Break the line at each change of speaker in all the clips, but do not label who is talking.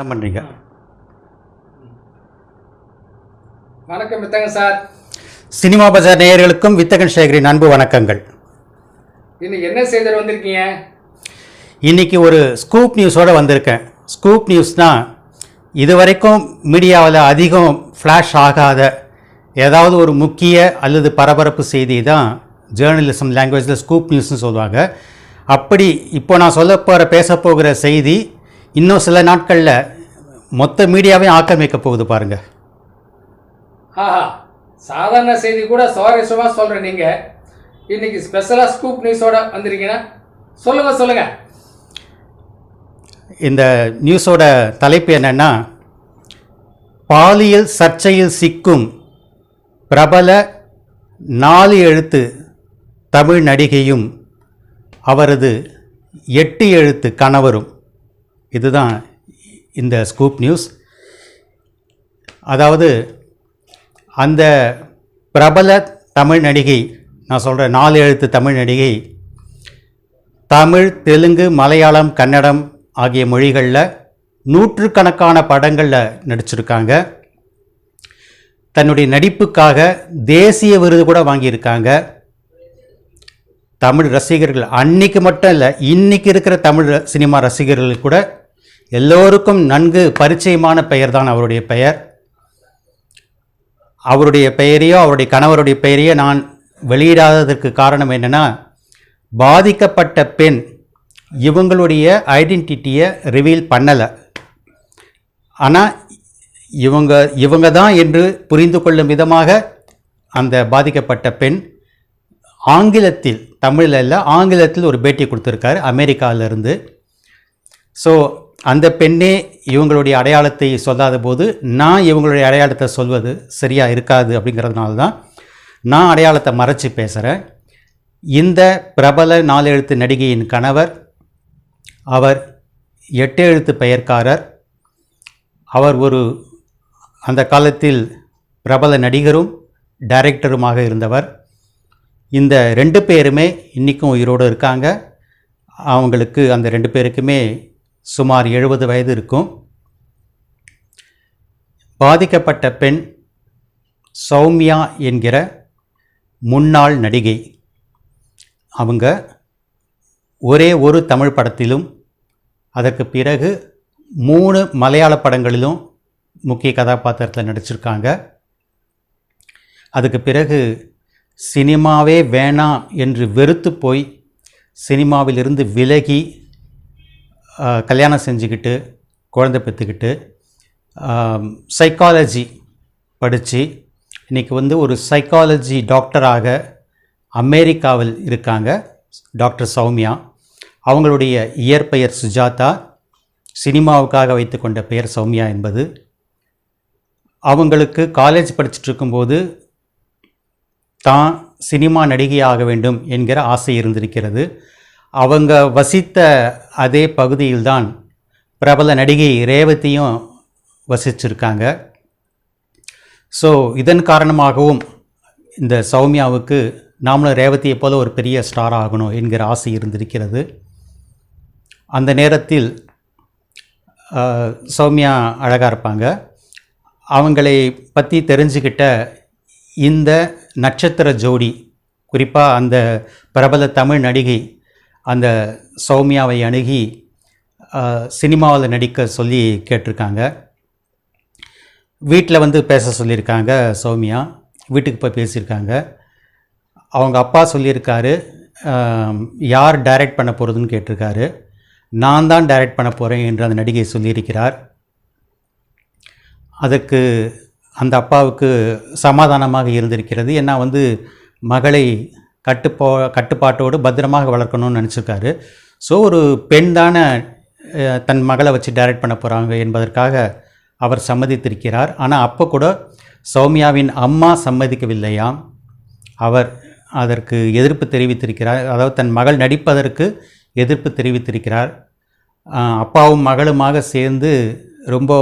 என்ன பண்ணுறீங்க
வணக்கம் மித்தங்க சார்.
சினிமா பஜார் நேயர்களுக்கும் வித்தகன் சேகரின் அன்பு வணக்கங்கள்.
இன்னைக்கு என்ன செய்தியில் வந்திருக்கீங்க?
இன்னைக்கு ஒரு ஸ்கூப் நியூஸோடு வந்திருக்கேன். ஸ்கூப் நியூஸ்னால் இதுவரைக்கும் மீடியாவில் அதிகம் ஃப்ளாஷ் ஆகாத ஏதாவது ஒரு முக்கிய அல்லது பரபரப்பு செய்தி தான் ஜேர்னலிசம் லாங்குவேஜில் ஸ்கூப் நியூஸ்னு சொல்லுவாங்க. அப்படி இப்போ நான் சொல்ல போகிற பேச போகிற செய்தி இன்னும் சில நாட்களில் மொத்த மீடியாவையும் ஆக்கிரமிக்க போகுது பாருங்கள்
ஆஹா சாதாரண செய்தி கூட சுவாரஸ்யமாக சொல்கிறேன் நீங்கள் இன்னைக்கு ஸ்பெஷலாக ஸ்கூப் நியூஸோட வந்திருக்கீங்கன்னா சொல்லுங்க சொல்லுங்க.
இந்த நியூஸோட தலைப்பு என்னன்னா பாலியல் சர்ச்சையில் சிக்கும் பிரபல நாலு எழுத்து தமிழ் நடிகையும் அவரது எட்டு எழுத்து கணவரும். இதுதான் இந்த ஸ்கூப் நியூஸ். அதாவது அந்த பிரபல தமிழ் நடிகை நான் சொல்கிறேன் நாலு எழுத்து தமிழ் நடிகை தமிழ் தெலுங்கு மலையாளம் கன்னடம் ஆகிய மொழிகளில் நூற்றுக்கணக்கான படங்களில் நடிச்சிருக்காங்க. தன்னுடைய நடிப்புக்காக தேசிய விருது கூட வாங்கியிருக்காங்க. தமிழ் ரசிகர்கள் அன்னைக்கு மட்டும் இல்லை இன்னைக்கு இருக்கிற தமிழ் சினிமா ரசிகர்கள் கூட எல்லோருக்கும் நன்கு பரிச்சயமான பெயர் தான் அவருடைய பெயர். அவருடைய பெயரையோ அவருடைய கணவருடைய பெயரையோ நான் வெளியிடாததற்கு காரணம் என்னன்னா பாதிக்கப்பட்ட பெண் இவங்களுடைய ஐடென்டிட்டியை ரிவீல் பண்ணலை. ஆனால் இவங்க இவங்க தான் என்று புரிந்து கொள்ளும் விதமாக அந்த பாதிக்கப்பட்ட பெண் ஆங்கிலத்தில் தமிழில் இல்லை ஆங்கிலத்தில் ஒரு பேட்டி கொடுத்துருக்காரு அமெரிக்காவிலிருந்து. ஸோ அந்த பெண்ணே இவங்களுடைய அடையாளத்தை சொல்லாத போது நான் இவங்களுடைய அடையாளத்தை சொல்வது சரியாக இருக்காது அப்படிங்கிறதுனால தான் நான் அடையாளத்தை மறைச்சு பேசுகிறேன் இந்த பிரபல நாலெழுத்து நடிகையின் கணவர் அவர் எட்டு எழுத்து பெயர்க்காரர் அவர் ஒரு அந்த காலத்தில் பிரபல நடிகரும் டைரக்டருமாக இருந்தவர். இந்த ரெண்டு பேருமே இன்றைக்கும் உயிரோடு இருக்காங்க. அவங்களுக்கு அந்த ரெண்டு பேருக்குமே சுமார் எழுபது வயது இருக்கும். பாதிக்கப்பட்ட பெண் சௌமியா என்கிற முன்னாள் நடிகை. அவங்க ஒரே ஒரு தமிழ் படத்திலும் அதற்கு பிறகு மூணு மலையாள படங்களிலும் முக்கிய கதாபாத்திரத்தில் நடிச்சிருக்காங்க. அதுக்கு பிறகு சினிமாவே வேணாம் என்று வெறுத்து போய் சினிமாவிலிருந்து விலகி கல்யாணம் செஞ்சுக்கிட்டு குழந்தை பெற்றுக்கிட்டு சைக்காலஜி படித்து இன்றைக்கி வந்து ஒரு சைக்காலஜி டாக்டராக அமெரிக்காவில் இருக்காங்க டாக்டர் சௌமியா. அவங்களுடைய இயற்பெயர் சுஜாதா. சினிமாவுக்காக வைத்துக்கொண்ட பெயர் சௌமியா என்பது. அவங்களுக்கு காலேஜ் படிச்சுட்டு இருக்கும்போது தான் சினிமா நடிகையாக வேண்டும் என்கிற ஆசை இருந்திருக்கிறது. அவங்க வசித்த அதே பகுதியில்தான் பிரபல நடிகை ரேவதியும் வசிச்சிருக்காங்க. ஸோ இதன் காரணமாகவும் இந்த சௌமியாவுக்கு நாமளும் ரேவதியை போல ஒரு பெரிய ஸ்டார் ஆகணும் என்கிற ஆசை இருந்திருக்கிறது. அந்த நேரத்தில் சௌமியா அழகாக இருப்பாங்க. அவங்களை பற்றி தெரிஞ்சுக்கிட்ட இந்த நட்சத்திர ஜோடி குறிப்பாக அந்த பிரபல தமிழ் நடிகை அந்த சௌமியாவை அணுகி சினிமாவில் நடிக்க சொல்லி கேட்டிருக்காங்க. வீட்டில் வந்து பேச சொல்லியிருக்காங்க சௌமியா. வீட்டுக்கு போய் பேசியிருக்காங்க. அவங்க அப்பா சொல்லியிருக்காரு யார் டைரக்ட் பண்ண போகிறதுன்னு கேட்டிருக்காரு. நான் தான் டைரக்ட் பண்ண போகிறேன் என்று அந்த நடிகை சொல்லியிருக்கிறார். அதற்கு அந்த அப்பாவுக்கு சமாதானமாக இருந்திருக்கிறது. ஏன்னா வந்து மகளை கட்டுப்போ கட்டுப்பாட்டோடு பத்திரமாக வளர்க்கணும்னு நினச்சிருக்காரு. ஸோ ஒரு பெண் தானே தன் மகளை வச்சு டைரக்ட் பண்ண போகிறாங்க என்பதற்காக அவர் சம்மதித்திருக்கிறார். ஆனால் அப்போ கூட சௌமியாவின் அம்மா சம்மதிக்கவில்லையாம் அவர் அதற்கு எதிர்ப்பு தெரிவித்திருக்கிறார். அதாவது தன் மகள் நடிப்பதற்கு எதிர்ப்பு தெரிவித்திருக்கிறார். அப்பாவும் மகளுமாக சேர்ந்து ரொம்ப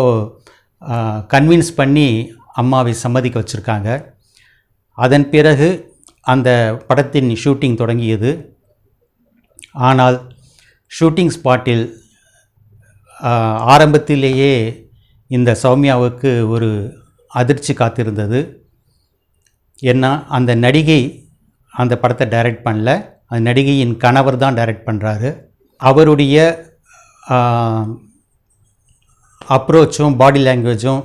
கன்வின்ஸ் பண்ணி அம்மாவை சம்மதிக்க வச்சுருக்காங்க. அதன் பிறகு அந்த படத்தின் ஷூட்டிங் தொடங்கியது. ஆனால் ஷூட்டிங் ஸ்பாட்டில் ஆரம்பத்திலேயே இந்த சௌமியாவுக்கு ஒரு அதிர்ச்சி காத்திருந்தது. ஏன்னா அந்த நடிகை அந்த படத்தை டைரக்ட் பண்ணல. அந்த நடிகையின் கணவர் தான் டைரக்ட் பண்ணுறாரு அவருடைய அப்ரோச்சும் பாடி லாங்குவேஜும்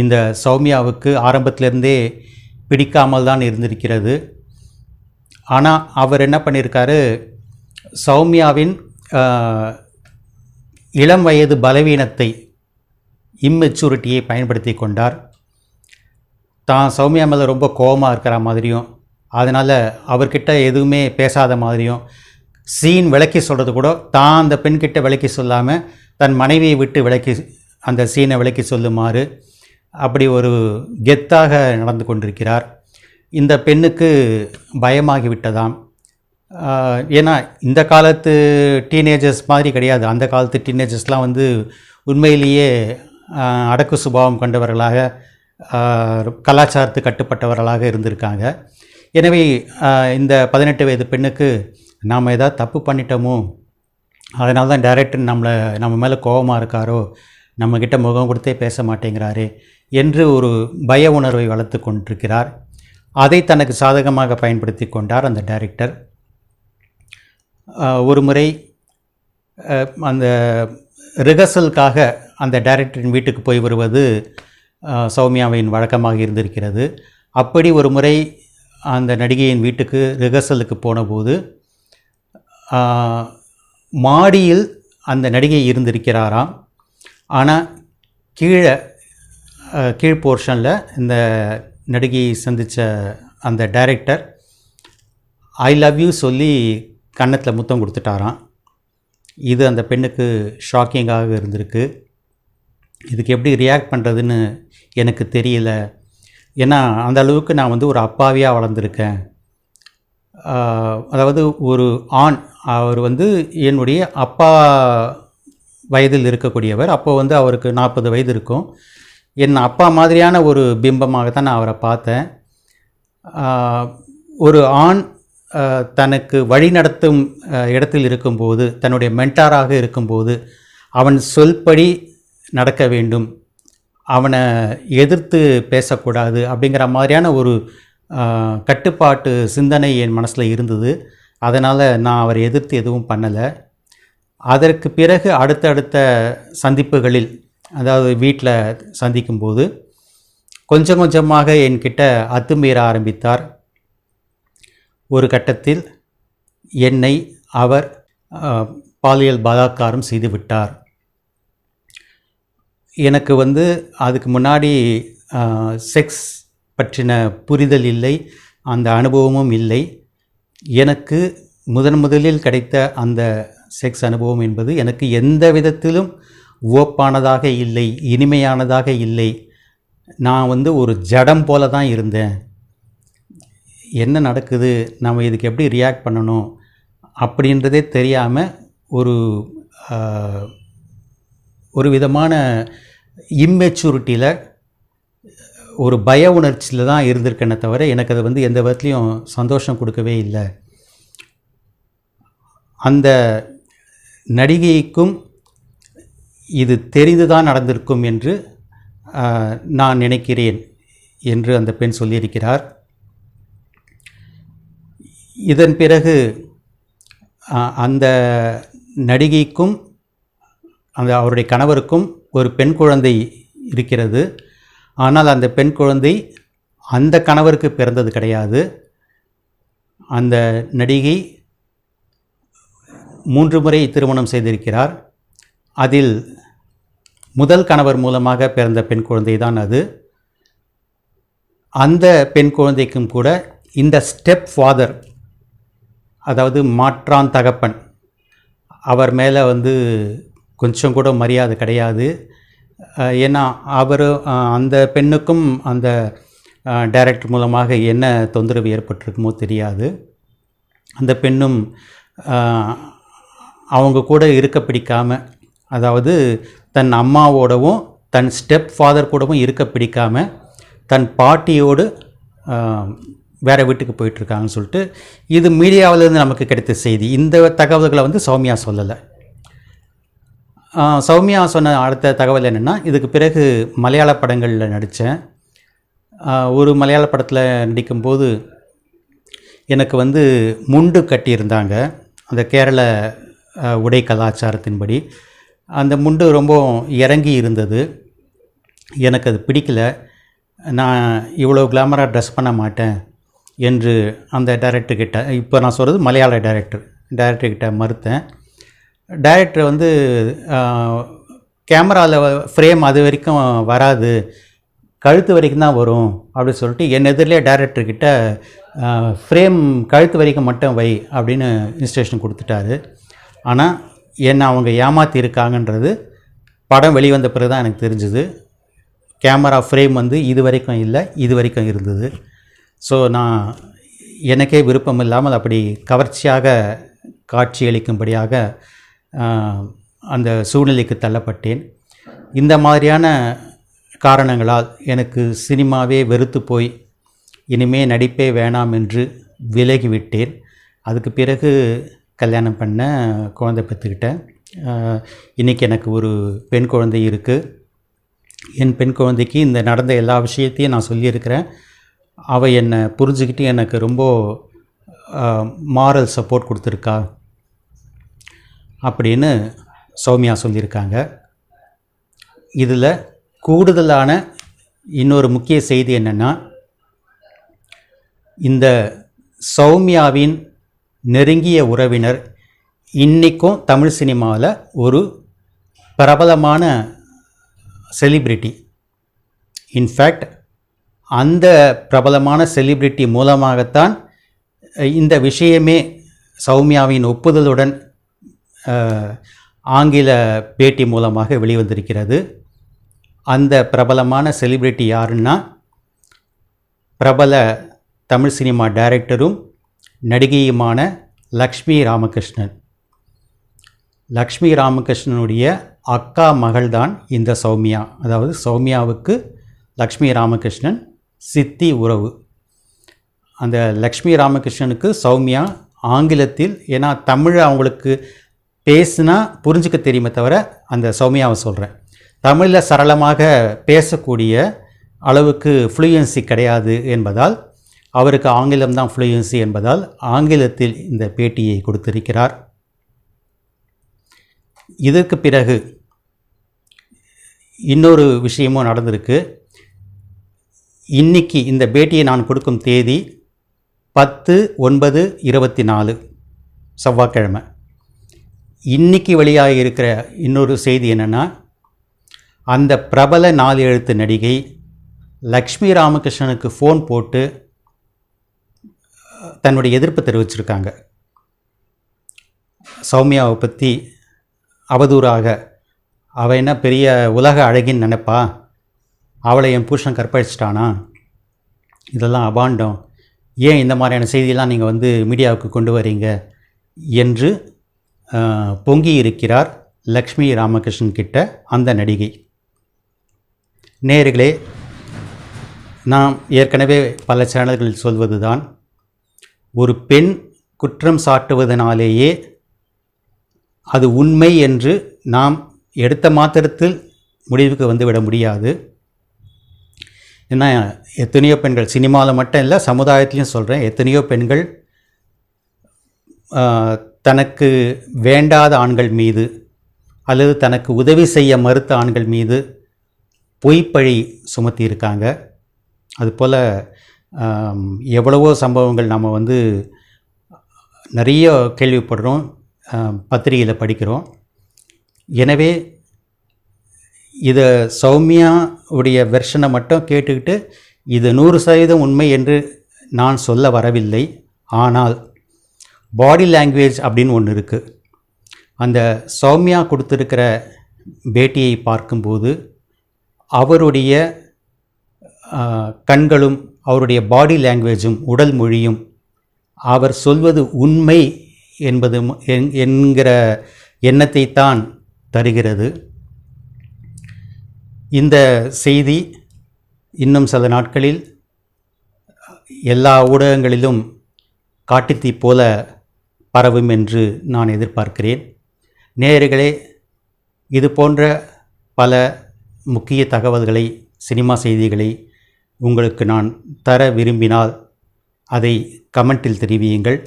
இந்த சௌமியாவுக்கு ஆரம்பத்திலேருந்தே பிடிக்காமல் தான் இருந்திருக்கிறது. ஆனால் அவர் என்ன பண்ணியிருக்காரு சௌமியாவின் இளம் வயது பலவீனத்தை இம்மெச்சூரிட்டியை பயன்படுத்தி கொண்டார். தான் சௌமியா மேலே ரொம்ப கோபமாக இருக்கிற மாதிரியும் அதனால் அவர்கிட்ட எதுவுமே பேசாத மாதிரியும் சீன் விளக்கி சொல்கிறது கூட தான் அந்த பெண்கிட்ட விளக்கி சொல்லாமல் தன் மனைவியை விட்டு விளக்கி அந்த சீனை விளக்கி சொல்லுமாறு அப்படி ஒரு கெத்தாக நடந்து கொண்டிருக்கிறார். இந்த பெண்ணுக்கு பயமாகிவிட்டதாம் ஏன்னா இந்த காலத்து டீனேஜர்ஸ் மாதிரி கிடையாது. அந்த காலத்து டீனேஜர்ஸ்லாம் வந்து உண்மையிலேயே அடக்கு சுபாவம் கொண்டவர்களாக கலாச்சாரத்து கலாச்சாரத்துக்கு கட்டுப்பட்டவர்களாக இருந்திருக்காங்க. எனவே இந்த பதினெட்டு வயது பெண்ணுக்கு நாம் ஏதாவது தப்பு பண்ணிட்டோமோ? அதனால தான் டைரக்டர் நம்மளை நம்ம மேலே கோபமாக இருக்காரோ? நம்மக்கிட்ட முகம் கொடுத்தே பேச மாட்டேங்கிறாரே என்று ஒரு பய உணர்வை வளர்த்து கொண்டிருக்கிறார். அதை தனக்கு சாதகமாக பயன்படுத்தி கொண்டார் அந்த டைரக்டர். ஒரு முறை அந்த ரிஹர்சலுக்காக அந்த டைரக்டரின் வீட்டுக்கு போய் வருவது சௌமியாவின் வழக்கமாக இருந்திருக்கிறது. அப்படி ஒரு முறை அந்த நடிகையின் வீட்டுக்கு ரிஹர்சலுக்கு போனபோது மாடியில் அந்த நடிகை இருந்திருக்கிறாராம். ஆனால் கீழே கீழ் போர்ஷனில் இந்த நடிகை சந்தித்த அந்த டைரக்டர் ஐ லவ் யூ சொல்லி கன்னத்தில் முத்தம் கொடுத்துட்டாராம். இது அந்த பெண்ணுக்கு ஷாக்கிங்காக இருந்திருக்கு. இதுக்கு எப்படி ரியாக்ட் பண்ணுறதுன்னு எனக்கு தெரியல. ஏன்னா அந்த அளவுக்கு நான் வந்து ஒரு அப்பாவியாக வளர்ந்துருக்கேன். அதாவது ஒரு ஆண் அவர் வந்து என்னுடைய அப்பா வயதில் இருக்கக்கூடியவர். அப்போ வந்து அவருக்கு நாற்பது வயது இருக்கும். என் அப்பா மாதிரியான ஒரு பிம்பமாக தான் நான் அவரை பார்த்தேன். ஒரு ஆண் தனக்கு வழிநடத்தும் இடத்தில் இருக்கும்போது தன்னுடைய மென்டாராக இருக்கும்போது அவன் சொல்படி நடக்க வேண்டும். அவனை எதிர்த்து பேசக்கூடாது அப்படிங்கிற மாதிரியான ஒரு கட்டுப்பாட்டு சிந்தனை என் மனசில் இருந்தது. அதனால் நான் அவரை எதிர்த்து எதுவும் பண்ணலை. அதற்கு பிறகு அடுத்தடுத்த சந்திப்புகளில் அதாவது வீட்டில் சந்திக்கும்போது கொஞ்சம் கொஞ்சமாக என்கிட்ட அத்துமீற ஆரம்பித்தார். ஒரு கட்டத்தில் என்னை அவர் பாலியல் பலாத்காரம் செய்து விட்டார். எனக்கு வந்து அதுக்கு முன்னாடி செக்ஸ் பற்றின புரிதல் இல்லை அந்த அனுபவமும் இல்லை. எனக்கு முதன் முதலில் கிடைத்த அந்த செக்ஸ் அனுபவம் என்பது எனக்கு எந்த விதத்திலும் ஓப்பானதாக இல்லை இனிமையானதாக இல்லை. நான் வந்து ஒரு ஜடம் போல தான் இருந்தேன். என்ன நடக்குது? நம்ம இதுக்கு எப்படி ரியாக்ட் பண்ணணும்? அப்படின்றதே தெரியாமல் ஒரு ஒரு விதமான இம்மெச்சூரிட்டியில் ஒரு பய உணர்ச்சியில் தான் இருந்திருக்கேனே தவிர எனக்கு அது வந்து எந்த விதத்துலேயும் சந்தோஷம் கொடுக்கவே இல்லை. அந்த நடிகைக்கும் இது தெரிந்துதான் நடந்திருக்கும் என்று நான் நினைக்கிறேன் என்று அந்த பெண் சொல்லியிருக்கிறார். இதன் பிறகு அந்த நடிகைக்கும் அந்த அவருடைய கணவருக்கும் ஒரு பெண் குழந்தை இருக்கிறது. ஆனால் அந்த பெண் குழந்தை அந்த கணவருக்கு பிறந்தது கிடையாது. அந்த நடிகை மூன்று முறை திருமணம் செய்திருக்கிறார். அதில் முதல் கணவர் மூலமாக பிறந்த பெண் குழந்தை தான் அது. அந்த பெண் குழந்தைக்கும் கூட இந்த ஸ்டெப் ஃபாதர் அதாவது மாற்றான் தகப்பன் அவர் மேலே வந்து கொஞ்சம் கூட மரியாதை கிடையாது. ஏன்னா அவர் அந்த பெண்ணுக்கும் அந்த டைரக்டர் மூலமாக என்ன தொந்தரவு ஏற்பட்டிருக்குமோ தெரியாது. அந்த பெண்ணும் அவங்க கூட இருக்க பிடிக்காமல் அதாவது தன் அம்மாவோடவும் தன் ஸ்டெப் ஃபாதர் கூடவும் இருக்க பிடிக்காமல் தன் பாட்டியோடு வேறு வீட்டுக்கு போயிட்டுருக்காங்கன்னு சொல்லிட்டு இது மீடியாவிலேருந்து நமக்கு கிடைத்த செய்தி. இந்த தகவல்களை வந்து சௌமியா சொல்லலை. சௌமியா சொன்ன அடுத்த தகவல் என்னென்னா இதுக்கு பிறகு மலையாள படங்களில் நடித்தேன் ஒரு மலையாள படத்தில் நடிக்கும்போது எனக்கு வந்து முண்டு கட்டியிருந்தாங்க. அந்த கேரள உடை கலாச்சாரத்தின்படி. அந்த முண்டு ரொம்ப இறங்கி இருந்தது. எனக்கு அது பிடிக்கல. நான் இவ்வளோ கிளாமராக ட்ரெஸ் பண்ண மாட்டேன் என்று அந்த டைரக்டர் கிட்ட இப்போ நான் சொல்கிறது மலையாள டைரக்டர் டைரக்டர் கிட்ட மறுத்தேன். டைரக்டர் வந்து கேமராவில் ஃப்ரேம் அது வரைக்கும் வராது. கழுத்து வரைக்கும் தான் வரும் அப்படின்னு சொல்லிட்டு என் எதிரிலே டைரக்டர் கிட்ட ஃப்ரேம் கழுத்து வரைக்கும் மட்டும் வை அப்படின்னு இன்ஸ்ட்ரக்ஷன் கொடுத்துட்டாரு. ஆனால் என்னை அவங்க ஏமாற்றியிருக்காங்கன்றது படம் வெளிவந்த பிறகு தான் எனக்கு தெரிஞ்சுது. கேமரா ஃப்ரேம் வந்து இது வரைக்கும் இல்லை இது வரைக்கும் இருந்தது. ஸோ நான் எனக்கே விருப்பம் இல்லாமல் அப்படி கவர்ச்சியாக காட்சியளிக்கும்படியாக அந்த சூழ்நிலைக்கு தள்ளப்பட்டேன். இந்த மாதிரியான காரணங்களால் எனக்கு சினிமாவே வெறுத்து போய் இனிமே நடிப்பே வேணாம் என்று விலகிவிட்டேன். அதுக்கு பிறகு கல்யாணம் பண்ண குழந்தை பெற்றுக்கிட்டேன். இன்றைக்கி எனக்கு ஒரு பெண் குழந்தை இருக்குது என் பெண் குழந்தைக்கு இந்த நடந்த எல்லா விஷயத்தையும் நான் சொல்லியிருக்கிறேன். அவள் என்னை புரிஞ்சுக்கிட்டு எனக்கு ரொம்ப மாரல் சப்போர்ட் கொடுத்துருக்கா அப்படின்னு சௌமியா சொல்லியிருக்காங்க. இதில் கூடுதலான இன்னொரு முக்கிய செய்தி என்னென்னா இந்த சௌமியாவின் நெருங்கிய உறவினர். இன்றைக்கும் தமிழ் சினிமாவில் ஒரு பிரபலமான செலிப்ரிட்டி இன்ஃபேக்ட் அந்த பிரபலமான செலிப்ரிட்டி மூலமாகத்தான் இந்த விஷயமே சௌமியாவின் ஒப்புதலுடன் ஆங்கில பேட்டி மூலமாக வெளிவந்திருக்கிறது. அந்த பிரபலமான செலிப்ரிட்டி யாருன்னா பிரபல தமிழ் சினிமா டைரக்டரும் நடிகையுமான லக்ஷ்மி ராமகிருஷ்ணன். லக்ஷ்மி ராமகிருஷ்ணனுடைய அக்கா மகள்தான் இந்த சௌமியா. அதாவது சௌமியாவுக்கு லக்ஷ்மி ராமகிருஷ்ணன் சித்தி உறவு. அந்த லக்ஷ்மி ராமகிருஷ்ணனுக்கு சௌமியா ஆங்கிலத்தில் ஏன்னா தமிழ் அவங்களுக்கு பேசுனா புரிஞ்சுக்க தெரியுமே தவிர அந்த சௌமியாவை சொல்கிறேன் தமிழில் சரளமாக பேசக்கூடிய அளவுக்கு ஃப்ளூயன்சி கிடையாது என்பதால் அவருக்கு ஆங்கிலம்தான் ஃப்ளூயன்சி என்பதால் ஆங்கிலத்தில் இந்த பேட்டியை கொடுத்திருக்கிறார். இதற்கு பிறகு இன்னொரு விஷயமும் நடந்திருக்கு. இன்னைக்கு இந்த பேட்டியை நான் கொடுக்கும் தேதி பத்து ஒன்பது இருபத்தி நாலு செவ்வாய்க்கிழமை. இன்னைக்கு வெளியாக இருக்கிற இன்னொரு செய்தி என்னென்னா அந்த பிரபல நாலு எழுத்து நடிகை லக்ஷ்மி ராமகிருஷ்ணனுக்கு ஃபோன் போட்டு தன்னுடைய எதிர்ப்பு தெரிவிச்சிருக்காங்க. சௌமியாவை பற்றி அவதூறாக அவள் என்ன பெரிய உலக அழகின்னு நினைப்பா? அவளை என் புருஷன் கற்பழிச்சிட்டானா? இதெல்லாம் அபாண்டம். ஏன் இந்த மாதிரியான செய்தியெல்லாம் நீங்கள் வந்து மீடியாவுக்கு கொண்டு வரீங்க? என்று பொங்கி இருக்கிறார் லக்ஷ்மி ராமகிருஷ்ணன் கிட்ட அந்த நடிகை. நேர்களே நாம் ஏற்கனவே பல சேனல்களில் சொல்வது தான் ஒரு பெண் குற்றம் சாட்டுவதனாலேயே அது உண்மை என்று நாம் எடுத்த மாத்திரத்தில் முடிவுக்கு வந்துவிட முடியாது. ஏன்னா எத்தனையோ பெண்கள் சினிமாவில் மட்டும் இல்லை சமுதாயத்திலையும் சொல்கிறேன் எத்தனையோ பெண்கள் தனக்கு வேண்டாத ஆண்கள் மீது அல்லது தனக்கு உதவி செய்ய மறுத்த ஆண்கள் மீது பொய்ப்பழி சுமத்தியிருக்காங்க. அதுபோல் எவ்வளவோ சம்பவங்கள் நம்ம வந்து நிறைய கேள்விப்படுறோம் பத்திரிகையில் படிக்கிறோம். எனவே இதை சௌமியாவுடைய வெர்ஷனை மட்டும் கேட்டுக்கிட்டு இது நூறு சதவீதம் உண்மை என்று நான் சொல்ல வரவில்லை. ஆனால் பாடி லாங்குவேஜ் அப்படின்னு ஒன்று இருக்குது அந்த சௌமியா கொடுத்துருக்கிற பேட்டியை பார்க்கும்போது அவருடைய கண்களும் அவருடைய பாடி லாங்குவேஜும் உடல் மொழியும் அவர் சொல்வது உண்மை என்பது என்- என்கிற எண்ணத்தை தான் தருகிறது. இந்த செய்தி இன்னும் சில நாட்களில் எல்லா ஊடகங்களிலும் காட்டுத்தீ போல பரவும் என்று நான் எதிர்பார்க்கிறேன். நேயர்களே இது போன்ற பல முக்கிய தகவல்களை சினிமா செய்திகளை உங்களுக்கு நான் தர விரும்பினால் அதை கமெண்டில் தெரிவியுங்கள்.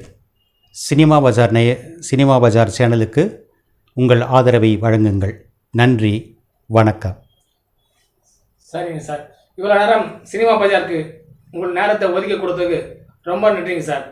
சினிமா பஜார் நேய சினிமா பஜார் சேனலுக்கு உங்கள் ஆதரவை வழங்குங்கள். நன்றி வணக்கம்.
சரிங்க சார். இவ்வளோ நேரம் சினிமா பஜாருக்கு உங்கள் நேரத்தை ஒதுக்கி கொடுத்ததுக்கு ரொம்ப நன்றிங்க சார்.